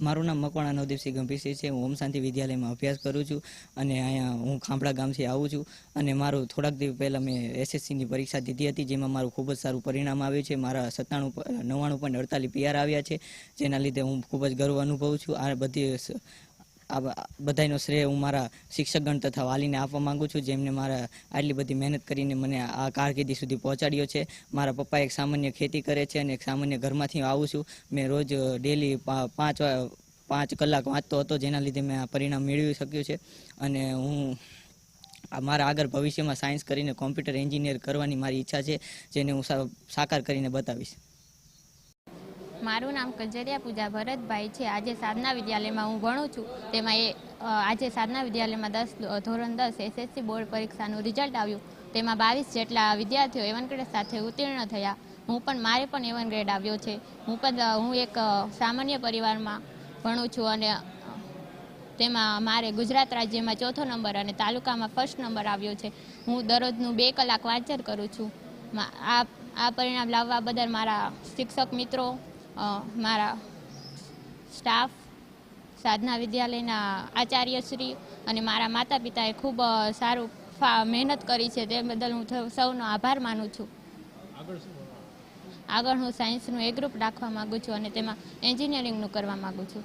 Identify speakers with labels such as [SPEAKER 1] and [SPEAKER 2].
[SPEAKER 1] મારું નામ મકવાણા નવદીપસિંહ ગંભીરસિંહ છે. હું ઓમ શાંતિ વિદ્યાલયમાં અભ્યાસ કરું છું અને અહીંયા હું ખાંભળા ગામથી આવું છું અને મારું થોડાક દિવસ પહેલાં મેં એસએસસીની પરીક્ષા દીધી હતી, જેમાં મારું ખૂબ જ સારું પરિણામ આવ્યું છે. મારા સત્તાણું નવ્વાણું પોઈન્ટ અડતાલીસ પીઆર આવ્યા છે, જેના લીધે હું ખૂબ જ ગર્વ અનુભવું છું. આ બધી આ બધાનો શ્રેય હું મારા શિક્ષકગણ તથા વાલીને આપવા માંગુ છું, જેમને મારા આટલી બધી મહેનત કરીને મને આ કારકિર્દી સુધી પહોંચાડ્યો છે. મારા પપ્પા એક સામાન્ય ખેતી કરે છે અને એક સામાન્ય ઘરમાંથી આવું છું. મેં રોજ ડેલી પાંચ પાંચ કલાક વાંચતો હતો, જેના લીધે મેં આ પરિણામ મેળવી શક્યું છે. અને હું મારા આગળ ભવિષ્યમાં સાયન્સ કરીને કોમ્પ્યુટર એન્જિનિયર કરવાની મારી ઈચ્છા છે, જેને હું સાકાર કરીને બતાવીશ.
[SPEAKER 2] મારું નામ કંજરિયા પૂજા ભરતભાઈ છે. આજે સાધના વિદ્યાલયમાં હું ભણું છું. તેમાં એ આજે સાધના વિદ્યાલયમાં દસ ધોરણ દસ એસએસસી બોર્ડ પરીક્ષાનું રિઝલ્ટ આવ્યું. તેમાં બાવીસ જેટલા વિદ્યાર્થીઓ એવન ગ્રેડ સાથે ઉત્તીર્ણ થયા. હું પણ, મારે પણ એવન ગ્રેડ આવ્યો છે. હું પણ હું એક સામાન્ય પરિવારમાં ભણું છું અને તેમાં મારે ગુજરાત રાજ્યમાં ચોથો નંબર અને તાલુકામાં ફર્સ્ટ નંબર આવ્યો છે. હું દરરોજનું બે કલાક વાંચન કરું છું. આ આ પરિણામ લાવવા બદલ મારા શિક્ષક મિત્રો મારા સ્ટાફ સાધના વિદ્યાલયના આચાર્યશ્રી અને મારા માતા પિતાએ ખૂબ સારું મહેનત કરી છે તે બદલ હું સૌનો આભાર માનું છું. આગળ હું સાયન્સનું એ ગ્રુપ રાખવા માગું છું અને તેમાં એન્જિનિયરિંગનું કરવા માગું છું.